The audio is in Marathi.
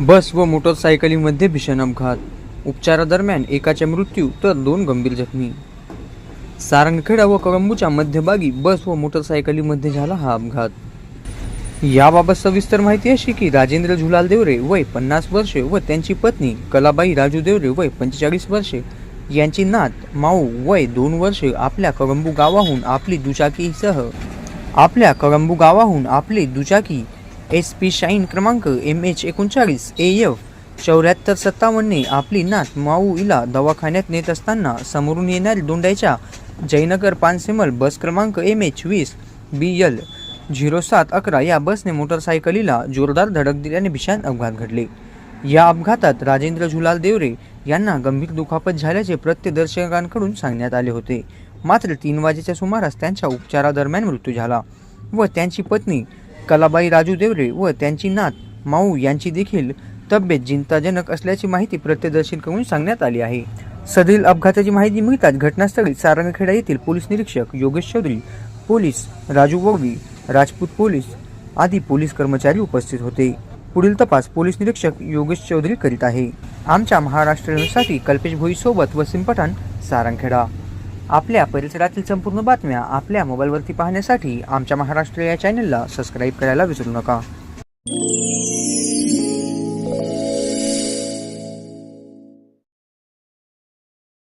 बस व मोटरसायकलीमध्ये भीषण अपघात. उपचारादरम्यान एकाचा मृत्यू तर दोन गंभीर जखमी. सारंगखेडा व कळंबूच्या मध्यभागी बस व मोटरसायकलीमध्ये झाला हा अपघात. याबाबत सविस्तर माहिती अशी की राजेंद्र झुलाल देवरे वय पन्नास वर्षे व त्यांची पत्नी कलाबाई राजू देवरे वय पंचेचाळीस वर्षे यांची नात माऊ वय दोन वर्षे आपल्या कळंबू गावाहून आपली दुचाकीसह आपल्या कळंबू गावाहून आपली दुचाकी एस पी शाईन क्रमांक एम एच एकोणचाळीस ए एफ चौऱ्याहत्तर सत्तावन्नने आपली नात माऊ इला दवाखान्यात नेत असताना समोरून येणाऱ्या दोंड्याच्या जयनगर पानसेमल बस क्रमांक एम एच वीस बी एल झिरो सात अकरा या बसने मोटरसायकलीला जोरदार धडक दिल्याने भीषण अपघात घडले. या अपघातात राजेंद्र झुलाल देवरे यांना गंभीर दुखापत झाल्याचे प्रत्यदर्शकांकडून सांगण्यात आले होते. मात्र तीन वाजेच्या सुमारास त्यांच्या उपचारादरम्यान मृत्यू झाला व त्यांची पत्नी कलाबाई राजू देवरे व त्यांची नात माऊ यांची देखील तब्येत चिंताजनक असल्याची माहिती प्रत्यदर्शींकडून सांगण्यात आली आहे. सदरील अपघाताची माहिती मिळताच घटनास्थळी सारंगखेडा येथील पोलीस निरीक्षक योगेश चौधरी पोलीस राजू वगवी राजपूत पोलीस आदी पोलीस कर्मचारी उपस्थित होते. पुढील तपास पोलीस निरीक्षक योगेश चौधरी करीत आहे. आमच्या महाराष्ट्र न्यूजसाठी कल्पेश भोईसोबत वसीम पठाण सारंगखेडा. आपल्या परिसरातील संपूर्ण बातम्या आपल्या मोबाईलवरती पाहण्यासाठी आमच्या महाराष्ट्र या चॅनलला सबस्क्राईब करायला विसरू नका.